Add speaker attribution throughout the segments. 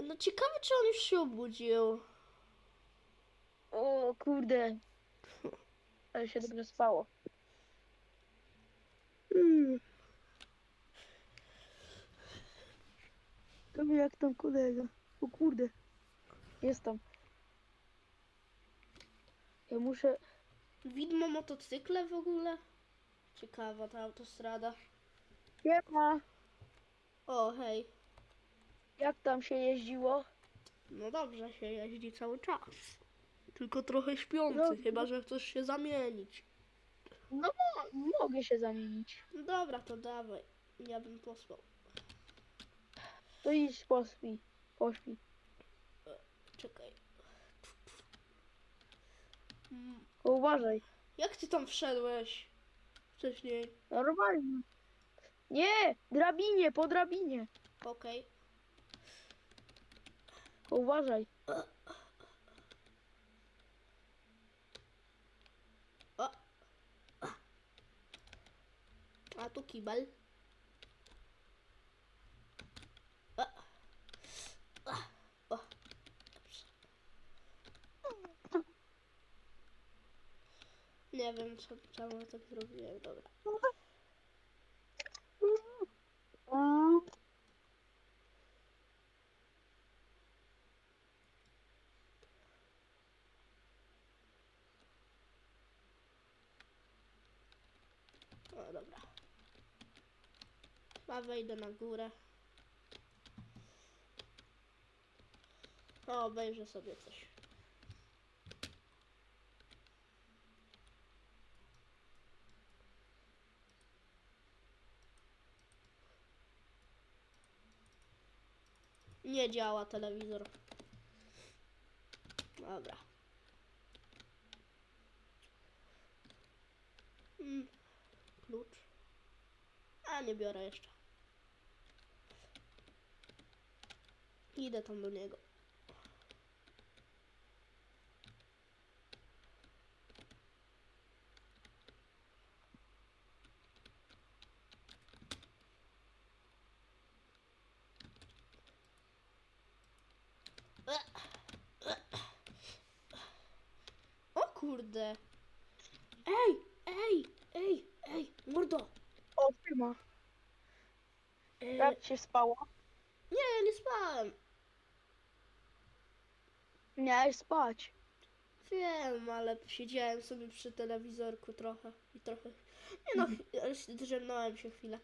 Speaker 1: No ciekawe, czy on już się obudził.
Speaker 2: O kurde. Ale się dobrze spało.
Speaker 1: Mm.
Speaker 2: To jak tam kolega? O kurde. Jest tam. Ja muszę...
Speaker 1: Widmo motocykle w ogóle? Ciekawa ta autostrada.
Speaker 2: Siema.
Speaker 1: O, hej.
Speaker 2: Jak tam się jeździło?
Speaker 1: No dobrze się jeździ cały czas. Tylko trochę śpiący,
Speaker 2: No.
Speaker 1: chyba że chcesz się zamienić.
Speaker 2: No mo- mogę się zamienić.
Speaker 1: No dobra, to dawaj. Ja bym posłał.
Speaker 2: To idź pośpi. Pośpi.
Speaker 1: Czekaj. Mm,
Speaker 2: Tylko uważaj.
Speaker 1: Jak ty tam wszedłeś wcześniej?
Speaker 2: Normalnie. Nie! Drabinie, po drabinie.
Speaker 1: Okej.
Speaker 2: Uważaj.
Speaker 1: O. A tu kibel. O. O. Nie wiem, co, czemu tak zrobiłem. Dobra. O, dobra. A wejdę na górę. O, obejrzę sobie coś. Nie działa telewizor. Dobra. Mm, klucz. A nie biorę jeszcze. Idę tam do niego. O kurde. Ej, ej, ej, ej, mordo. E,
Speaker 2: Jak się spało?
Speaker 1: nie, nie spałem.
Speaker 2: Miałeś spać.
Speaker 1: Wiem, ale siedziałem sobie przy telewizorku trochę i trochę. Nie no, drzemnąłem się chwilę.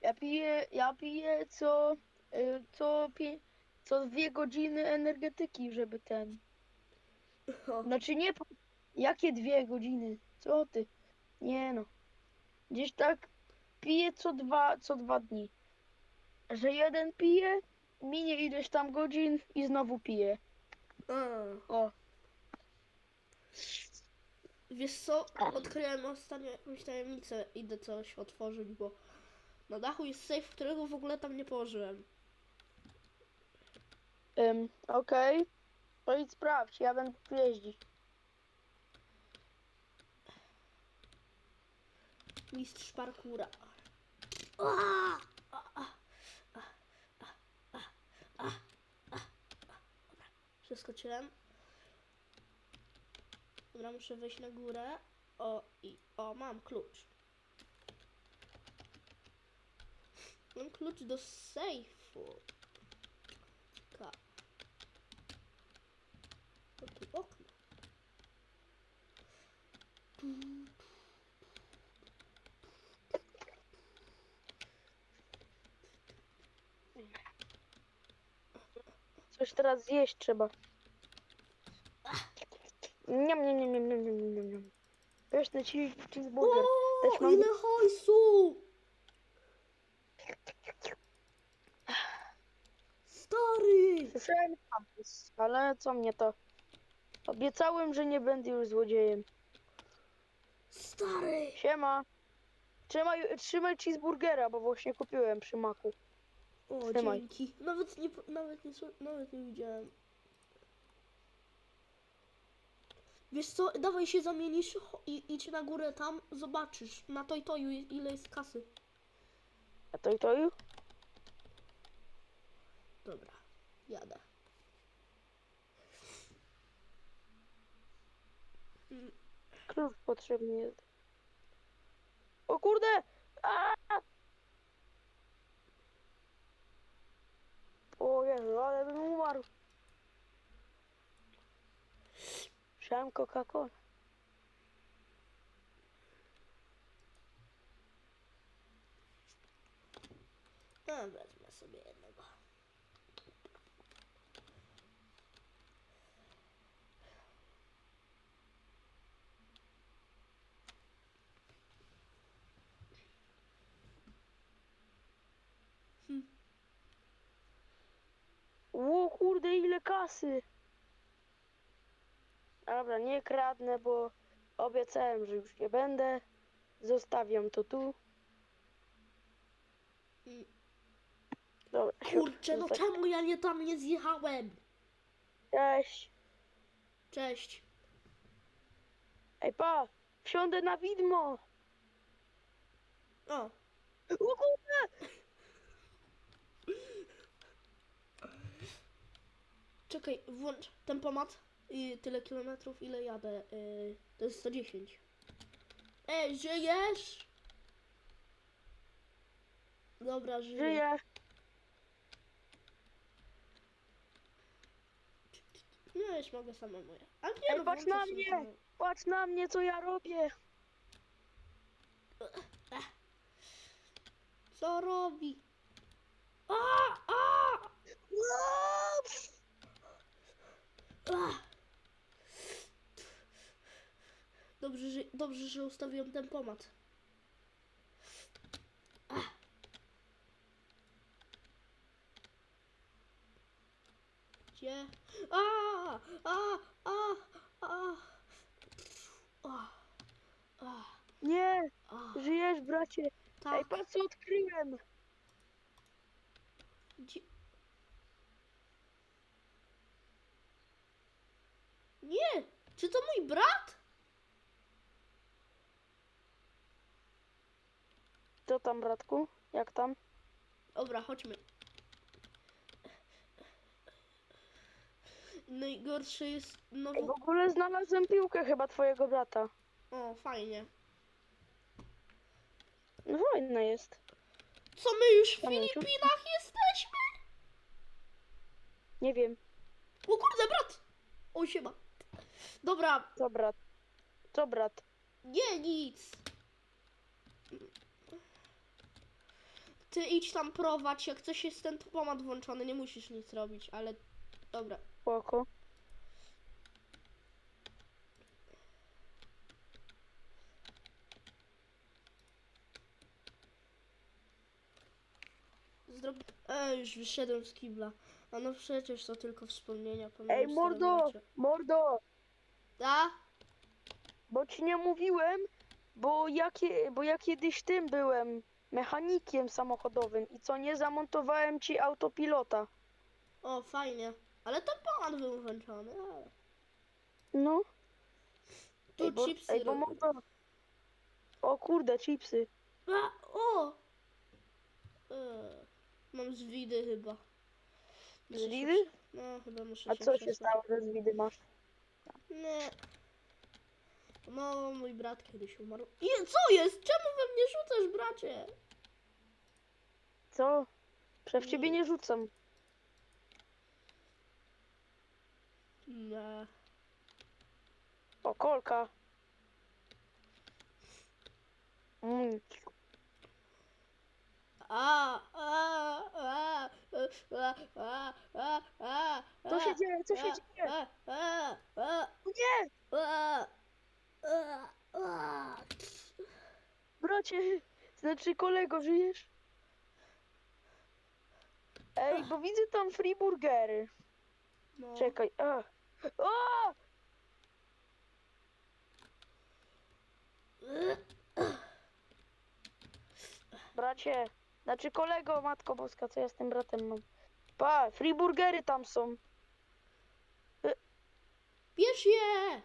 Speaker 2: Ja piję, ja piję co, y, co, pie, co dwie godziny energetyki, żeby ten.
Speaker 1: O,
Speaker 2: Znaczy nie, po- jakie dwie godziny? Co ty? Nie no. Gdzieś tak piję co dwa, co dwa dni. Że jeden pije, minie ileś tam godzin i znowu pije.
Speaker 1: a.
Speaker 2: O,
Speaker 1: Wiesz co, odkryłem ostatnio jakąś tajemnicę. Idę coś otworzyć, bo na dachu jest safe, którego w ogóle tam nie położyłem.
Speaker 2: ym, okej. To idź sprawdź, ja będę tu jeździć.
Speaker 1: Mistrz parkura. Przeskoczyłem. Dobra, muszę wejść na górę. O, i o, mam klucz. Mam klucz do sejfu. Ka. O, tu okno.
Speaker 2: Coś teraz zjeść trzeba. Niam, niam, niam, niam, niam, niam, niam, niam. Pyszny cheese- cheeseburger. Też
Speaker 1: O,
Speaker 2: mam...
Speaker 1: ile hajsu! Stary!
Speaker 2: Słyszałem kampus, ale co mnie to? Obiecałem, że nie będę już złodziejem.
Speaker 1: Stary!
Speaker 2: Siema. Trzymaj, trzymaj cheeseburgera, bo właśnie kupiłem przy maku.
Speaker 1: O,
Speaker 2: Trzymaj.
Speaker 1: dzięki. Nawet nie, nawet nie, nawet nie widziałem. Wiesz co, dawaj się zamienisz i idź na górę tam, zobaczysz na toj toju ile jest kasy.
Speaker 2: A to i to już?
Speaker 1: Dobra, jadę.
Speaker 2: Klucz potrzebny jest. O kurde! A! О, я gledam umaru. Šamko
Speaker 1: kako? Da, vezme sebi
Speaker 2: jednog. Kurde, ile kasy! Dobra, nie kradnę, bo obiecałem, że już nie będę. Zostawiam to tu. Dobra,
Speaker 1: Kurczę, no
Speaker 2: zostaw-
Speaker 1: czemu ja nie tam nie zjechałem?
Speaker 2: Cześć.
Speaker 1: Cześć.
Speaker 2: Ej pa, wsiądę na widmo.
Speaker 1: O
Speaker 2: kurde!
Speaker 1: Czekaj, włącz tempomat i tyle kilometrów, ile jadę. Yy, to jest 110. Ej, żyjesz? Dobra, żyję.
Speaker 2: Żyję.
Speaker 1: No już mogę samemu. A nie,
Speaker 2: Ej,
Speaker 1: no,
Speaker 2: patrz na mnie.
Speaker 1: samemu.
Speaker 2: Patrz na mnie, co ja robię.
Speaker 1: Co robi? A, a, a. Dobrze, że, dobrze, że ustawiłem tempomat. Ach. Gdzie? A, a, a, a, a, a,
Speaker 2: Nie,
Speaker 1: a.
Speaker 2: żyjesz, bracie. Ej,
Speaker 1: Tak,
Speaker 2: patrz, co odkryłem.
Speaker 1: gdzie? Nie! Czy to mój brat?
Speaker 2: Co tam, bratku? Jak tam?
Speaker 1: Dobra, chodźmy. Najgorsze jest
Speaker 2: Ej, w
Speaker 1: nowo...
Speaker 2: ogóle znalazłem piłkę chyba twojego brata.
Speaker 1: O, fajnie.
Speaker 2: No fajna jest.
Speaker 1: Co my już w
Speaker 2: Pamięciu?
Speaker 1: Filipinach jesteśmy?
Speaker 2: Nie wiem.
Speaker 1: O kurde, brat! O, siema. Dobra,
Speaker 2: Co brat? Co brat?
Speaker 1: nie, nic. Ty idź tam prowadź, jak coś jest ten pomad włączony, nie musisz nic robić, ale... Dobra.
Speaker 2: Spoko.
Speaker 1: Zrob... E, już wyszedłem z kibla. A no przecież to tylko wspomnienia.
Speaker 2: Ej,
Speaker 1: pamiętam
Speaker 2: mordo! Mordo!
Speaker 1: Da?
Speaker 2: Bo ci nie mówiłem, bo ja, bo ja kiedyś tym byłem mechanikiem samochodowym i co nie zamontowałem ci autopilota.
Speaker 1: O, fajnie. Ale to pomad był włączony.
Speaker 2: No.
Speaker 1: Tu
Speaker 2: ej, bo,
Speaker 1: chipsy
Speaker 2: ej, bo. O kurde, chipsy.
Speaker 1: A, o! E, mam zwidy chyba. Muszę
Speaker 2: Zwidy?
Speaker 1: prze- No, chyba muszę
Speaker 2: A co się stało, że z widy masz?
Speaker 1: Nie. No, mój brat kiedyś umarł. I co jest? Czemu we mnie rzucasz, bracie?
Speaker 2: Co? Przecież w ciebie nie rzucam.
Speaker 1: Nie.
Speaker 2: O, kolka. Mm.
Speaker 1: A, a, a, a, a, a, a,
Speaker 2: Co się dzieje? Co się
Speaker 1: a,
Speaker 2: dzieje?
Speaker 1: a, a, a,
Speaker 2: Nie! Bracie, znaczy kolego, żyjesz? Ej, bo widzę tam free burgery.
Speaker 1: No.
Speaker 2: Czekaj. A. A! Bracie, znaczy kolego, matko boska, co ja z tym bratem mam? Pa, free burgery tam są.
Speaker 1: Bierz je!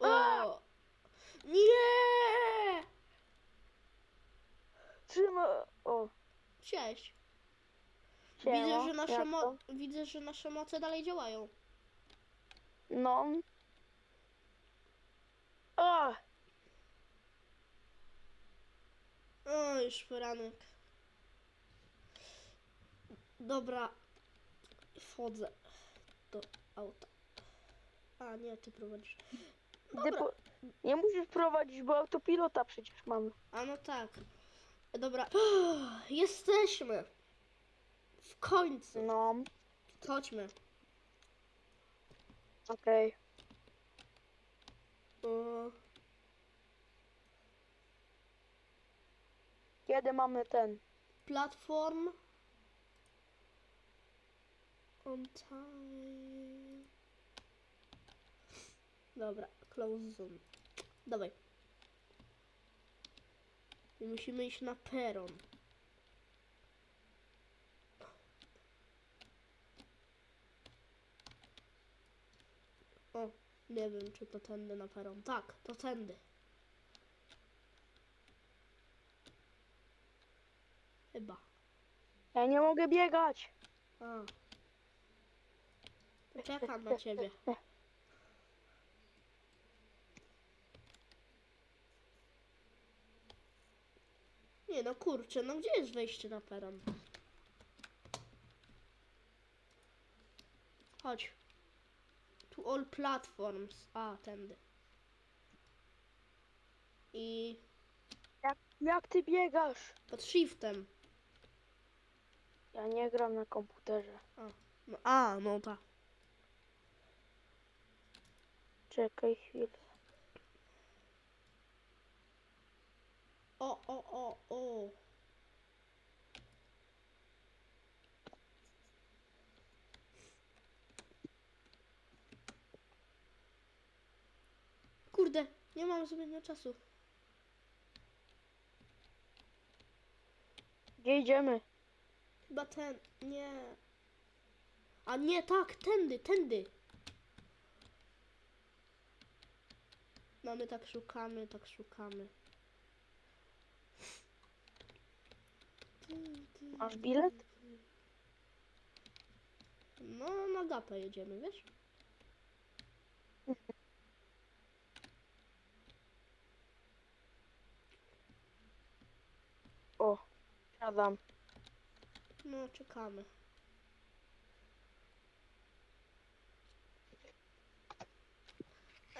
Speaker 1: O! Nie!
Speaker 2: Trzyma. O,
Speaker 1: Cześć. Widzę,
Speaker 2: Siema,
Speaker 1: że nasze
Speaker 2: jak
Speaker 1: mo-
Speaker 2: to?
Speaker 1: widzę, że nasze moce dalej działają.
Speaker 2: No. O,
Speaker 1: O, już poranek. Dobra. Wchodzę do auta. A nie, ty prowadzisz. Dobra.
Speaker 2: nie musisz prowadzić, bo autopilota przecież mamy.
Speaker 1: A no tak. Dobra. Jesteśmy. W końcu.
Speaker 2: No,
Speaker 1: Chodźmy.
Speaker 2: okej.
Speaker 1: O,
Speaker 2: Kiedy mamy ten?
Speaker 1: platform. On time. Dobra, close zone. Dawaj. I musimy iść na peron. O, nie wiem, czy to tędy na peron. Tak, to tędy. Chyba.
Speaker 2: Ja nie mogę biegać.
Speaker 1: A. Czekam na ciebie. Nie no kurczę, no gdzie jest wejście na peron? Chodź. To all platforms. A, tędy. I
Speaker 2: Jak, jak ty biegasz?
Speaker 1: pod shiftem.
Speaker 2: Ja nie gram na komputerze.
Speaker 1: No, a, no tak.
Speaker 2: Czekaj chwilę.
Speaker 1: O, o, o, o. Kurde, nie mam zbytnio czasu.
Speaker 2: Gdzie idziemy?
Speaker 1: Chyba ten, nie. A nie, tak, tędy, tędy. No my tak szukamy, tak szukamy.
Speaker 2: Masz bilet?
Speaker 1: No, na gapę jedziemy, wiesz?
Speaker 2: O, siadam.
Speaker 1: No, czekamy.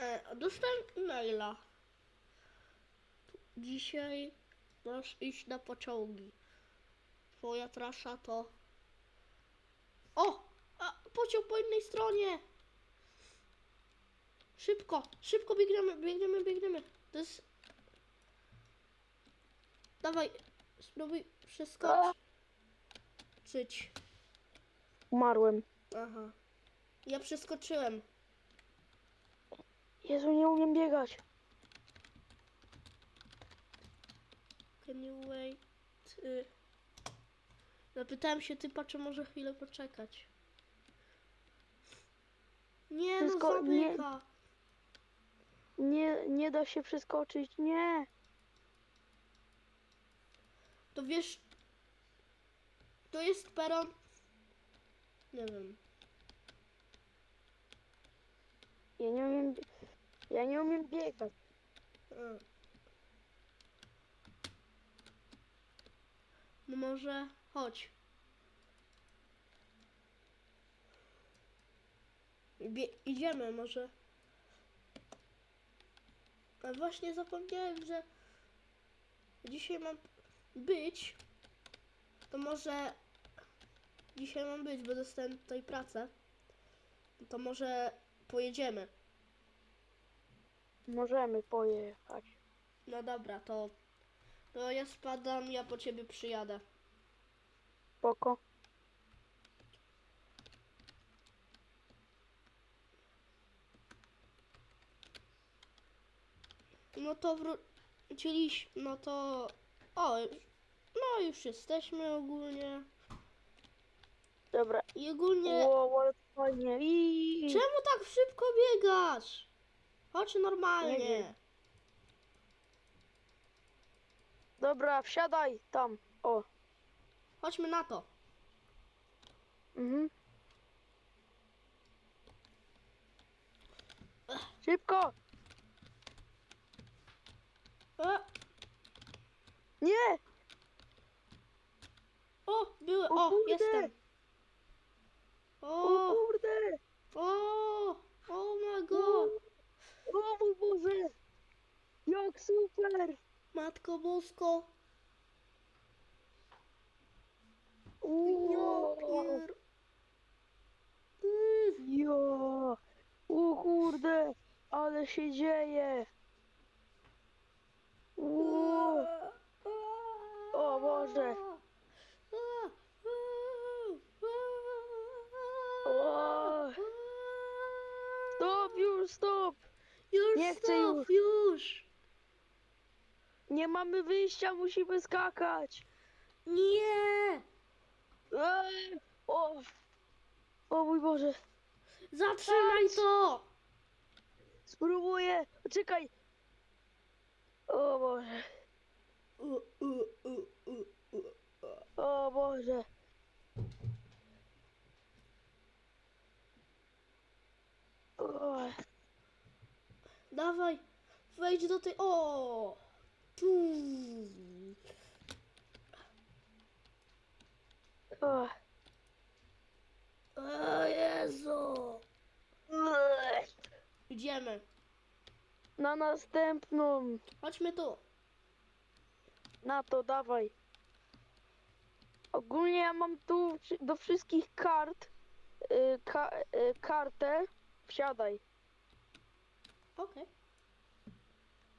Speaker 1: E, dostałem e-maila. Dzisiaj masz iść na pociągi. Twoja trasa to... O! A, pociąg po innej stronie! Szybko, szybko biegniemy, biegniemy, biegniemy. To jest... Dawaj, spróbuj przeskoczyć. Czyć.
Speaker 2: Umarłem.
Speaker 1: Aha. Ja przeskoczyłem.
Speaker 2: Jezu, nie umiem biegać.
Speaker 1: Can you wait? Y... Zapytałem się typa, czy może chwilę poczekać. Nie
Speaker 2: Wszystko-
Speaker 1: no,
Speaker 2: nie.
Speaker 1: zamyka.
Speaker 2: Nie, nie da się przeskoczyć. Nie.
Speaker 1: To wiesz... To jest peron... Nie wiem.
Speaker 2: Ja nie umiem. Ja nie umiem biegać.
Speaker 1: No może... Chodź. Bie idziemy może. A właśnie zapomniałem, że dzisiaj mam być. To może dzisiaj mam być, bo dostałem tutaj pracę. To może pojedziemy.
Speaker 2: Możemy pojechać.
Speaker 1: No dobra, to, to ja spadam, ja po ciebie przyjadę.
Speaker 2: Spoko.
Speaker 1: No to wróciliśmy, no to... O, no już jesteśmy ogólnie.
Speaker 2: Dobra.
Speaker 1: I ogólnie...
Speaker 2: Ło, ale fajnie. I...
Speaker 1: Czemu tak szybko biegasz? Chodź
Speaker 2: Nie
Speaker 1: normalnie.
Speaker 2: Dobra, wsiadaj tam. O,
Speaker 1: Chodźmy na to.
Speaker 2: Mhm. Szybko!
Speaker 1: A,
Speaker 2: Nie!
Speaker 1: o, były,
Speaker 2: O
Speaker 1: o,
Speaker 2: kurde!
Speaker 1: jestem.
Speaker 2: O
Speaker 1: O,
Speaker 2: kurde!
Speaker 1: o, oh my god.
Speaker 2: O mój Boże! Jak super!
Speaker 1: Matko Bosko. Ja pier... Mm.
Speaker 2: Jo! O kurde! Ale się dzieje! Uuu. O Boże. O. Stop już, stop!
Speaker 1: Już
Speaker 2: Nie chcę
Speaker 1: stop, już.
Speaker 2: Nie mamy wyjścia, musimy skakać!
Speaker 1: Nie.
Speaker 2: Eee! O! O mój Boże!
Speaker 1: Zatrzymaj to.
Speaker 2: Spróbuję! Czekaj! O Boże! O Boże! O,
Speaker 1: Dawaj, wejdź do tej... O! Tu.
Speaker 2: o.
Speaker 1: O Jezu. Idziemy.
Speaker 2: Na następną!
Speaker 1: Chodźmy tu.
Speaker 2: Na to dawaj. Ogólnie ja mam tu do wszystkich kart y, ka, y, kartę. Wsiadaj.
Speaker 1: Okej.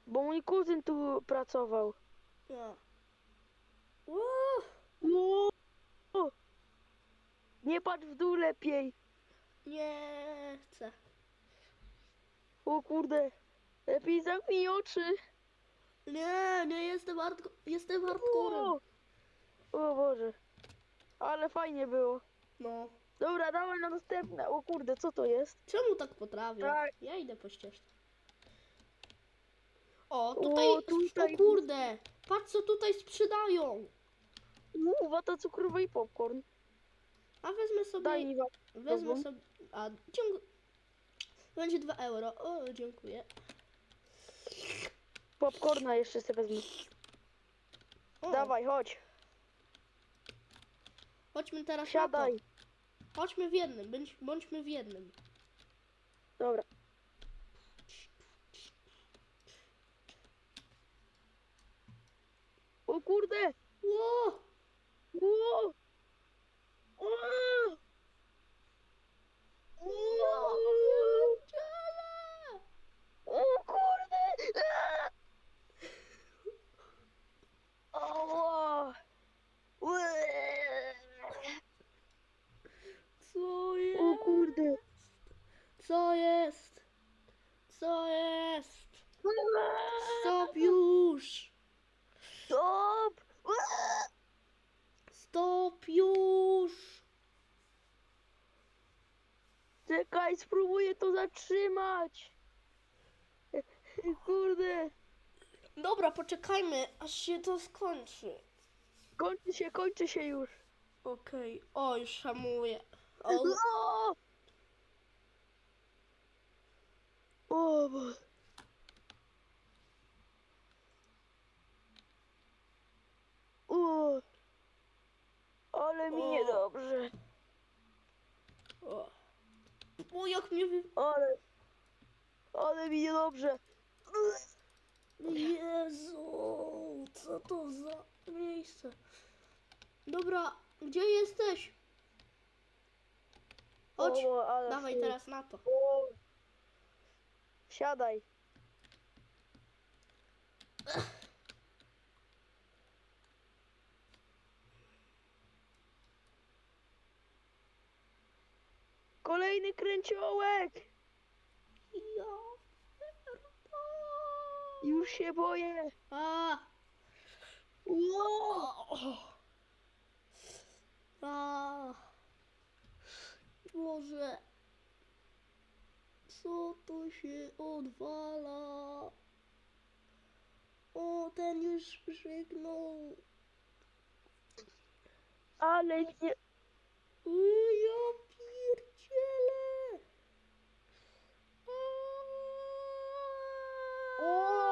Speaker 2: Bo mój kuzyn tu pracował.
Speaker 1: No. Uuu.
Speaker 2: Nie patrz w dół lepiej.
Speaker 1: Nie chcę.
Speaker 2: O kurde. Lepiej zamknij oczy.
Speaker 1: Nie, nie jestem hardko jestem hardcorem.
Speaker 2: O! o Boże. Ale fajnie było.
Speaker 1: No.
Speaker 2: Dobra, dawaj na następne. O kurde, co to jest?
Speaker 1: Czemu tak potrafię?
Speaker 2: Tak.
Speaker 1: Ja idę po ścieżce. O, tutaj,
Speaker 2: O, tutaj-
Speaker 1: o kurde, patrz co tutaj sprzedają.
Speaker 2: Uuu, wata cukrowa i popcorn.
Speaker 1: A wezmę sobie,
Speaker 2: Daj
Speaker 1: wezmę. sobie, a ciąg... Będzie 2 euro, o dziękuję.
Speaker 2: popcorna jeszcze sobie wezmę.
Speaker 1: O,
Speaker 2: Dawaj, chodź.
Speaker 1: Chodźmy teraz
Speaker 2: Siadaj.
Speaker 1: na to. Chodźmy w jednym, bądź, bądźmy w jednym.
Speaker 2: Dobra. O kurde!
Speaker 1: Ło!
Speaker 2: Ło! O! O!
Speaker 1: Ciele!
Speaker 2: O kurde! Ała! Ue!
Speaker 1: Co jest?
Speaker 2: O kurde!
Speaker 1: Co jest? Co jest? Stop już!
Speaker 2: Stop!
Speaker 1: Stop już!
Speaker 2: Czekaj, spróbuję to zatrzymać! Kurde!
Speaker 1: Dobra, poczekajmy, aż się to skończy.
Speaker 2: Kończy się, kończy się już!
Speaker 1: Okej, o już hamuję. O,
Speaker 2: O! O, bo... O! Ale mi
Speaker 1: O.
Speaker 2: niedobrze.
Speaker 1: o. o jak mnie wy...
Speaker 2: Ale... Ale mi niedobrze.
Speaker 1: Jezu, co to za miejsce? Dobra, gdzie jesteś? Chodź,
Speaker 2: O, ale
Speaker 1: dawaj teraz na to.
Speaker 2: O. Siadaj. Kolejny kręciołek!
Speaker 1: Ja
Speaker 2: Już się boję.
Speaker 1: A, o. A. Boże. Co to się odwala? O, ten już przygnął.
Speaker 2: Ale nie...
Speaker 1: Uja!
Speaker 2: Aa!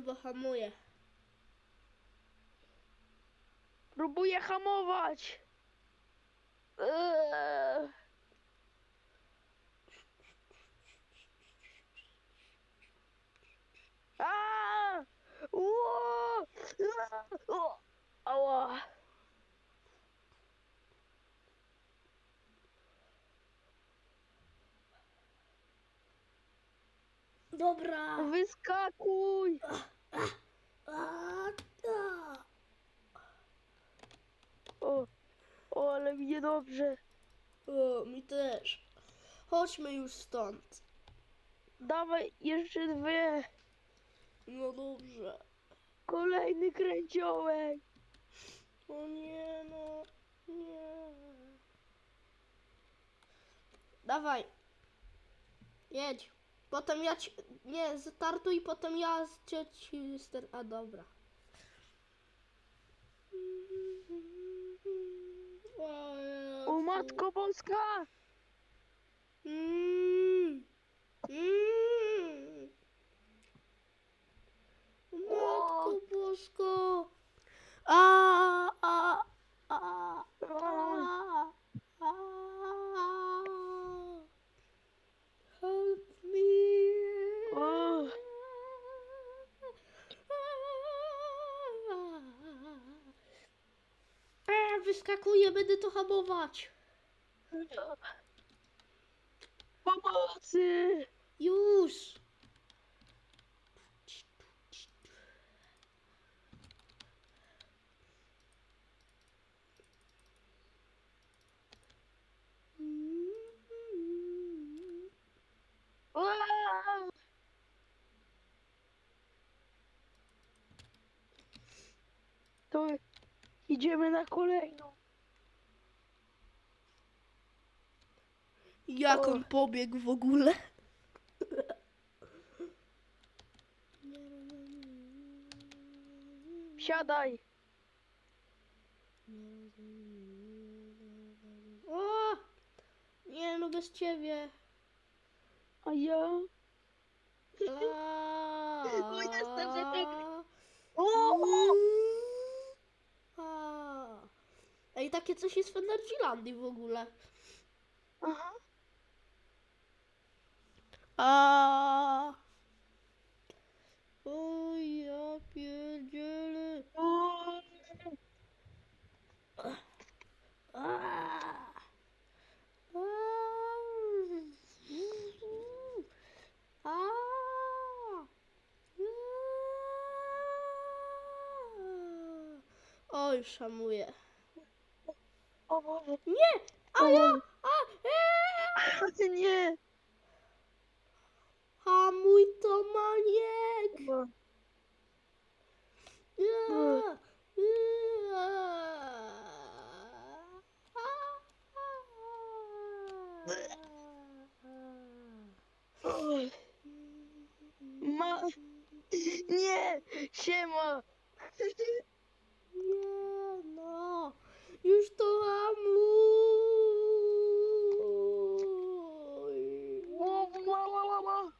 Speaker 1: Mhm, chyba hamuje.
Speaker 2: Próbuję hamować! Eee. Aaa! Ło! Aaa! O! Ała!
Speaker 1: Dobra.
Speaker 2: Wyskakuj!
Speaker 1: A, ta.
Speaker 2: O, o, ale mi niedobrze.
Speaker 1: O, mi też. Chodźmy już stąd.
Speaker 2: Dawaj jeszcze dwie.
Speaker 1: No dobrze.
Speaker 2: Kolejny kręciołek.
Speaker 1: O nie, no. Nie. Dawaj. Jedź. Potem ja ci... Nie, startuj, potem ja z cię ci... A, dobra. O
Speaker 2: matko boska!
Speaker 1: Mm. Mm. Matko Bosko. A, a, a, a, a. Help me.
Speaker 2: O.
Speaker 1: A, wyskakuję, będę to hamować.
Speaker 2: Pomocy!
Speaker 1: Już.
Speaker 2: Aaa! To idziemy na kolejną.
Speaker 1: Jak
Speaker 2: O.
Speaker 1: on pobiegł w ogóle?
Speaker 2: Siadaj!
Speaker 1: O! Nie no, bez ciebie.
Speaker 2: A ja?
Speaker 1: O,
Speaker 2: jestem za tobą.
Speaker 1: A. Ej, takie coś jest w Energylandii w ogóle.
Speaker 2: Aha.
Speaker 1: A. O, ja pierdzielę.
Speaker 2: O,
Speaker 1: A. A. A.
Speaker 2: O, Boże.
Speaker 1: Nie! A ja! A! E!
Speaker 2: Nie!
Speaker 1: Hamuj to maniek!
Speaker 2: Bo-
Speaker 1: Ja!
Speaker 2: Oj, Ma... Nie! Siema!
Speaker 1: Nie no! Już to hamuj!
Speaker 2: Ło, ło, ło, ło, ło.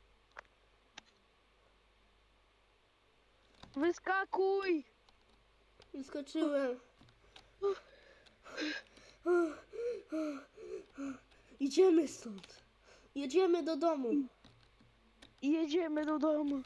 Speaker 2: Wyskakuj!
Speaker 1: Wyskoczyłem. Idziemy stąd. Jedziemy do domu.
Speaker 2: Jedziemy do domu.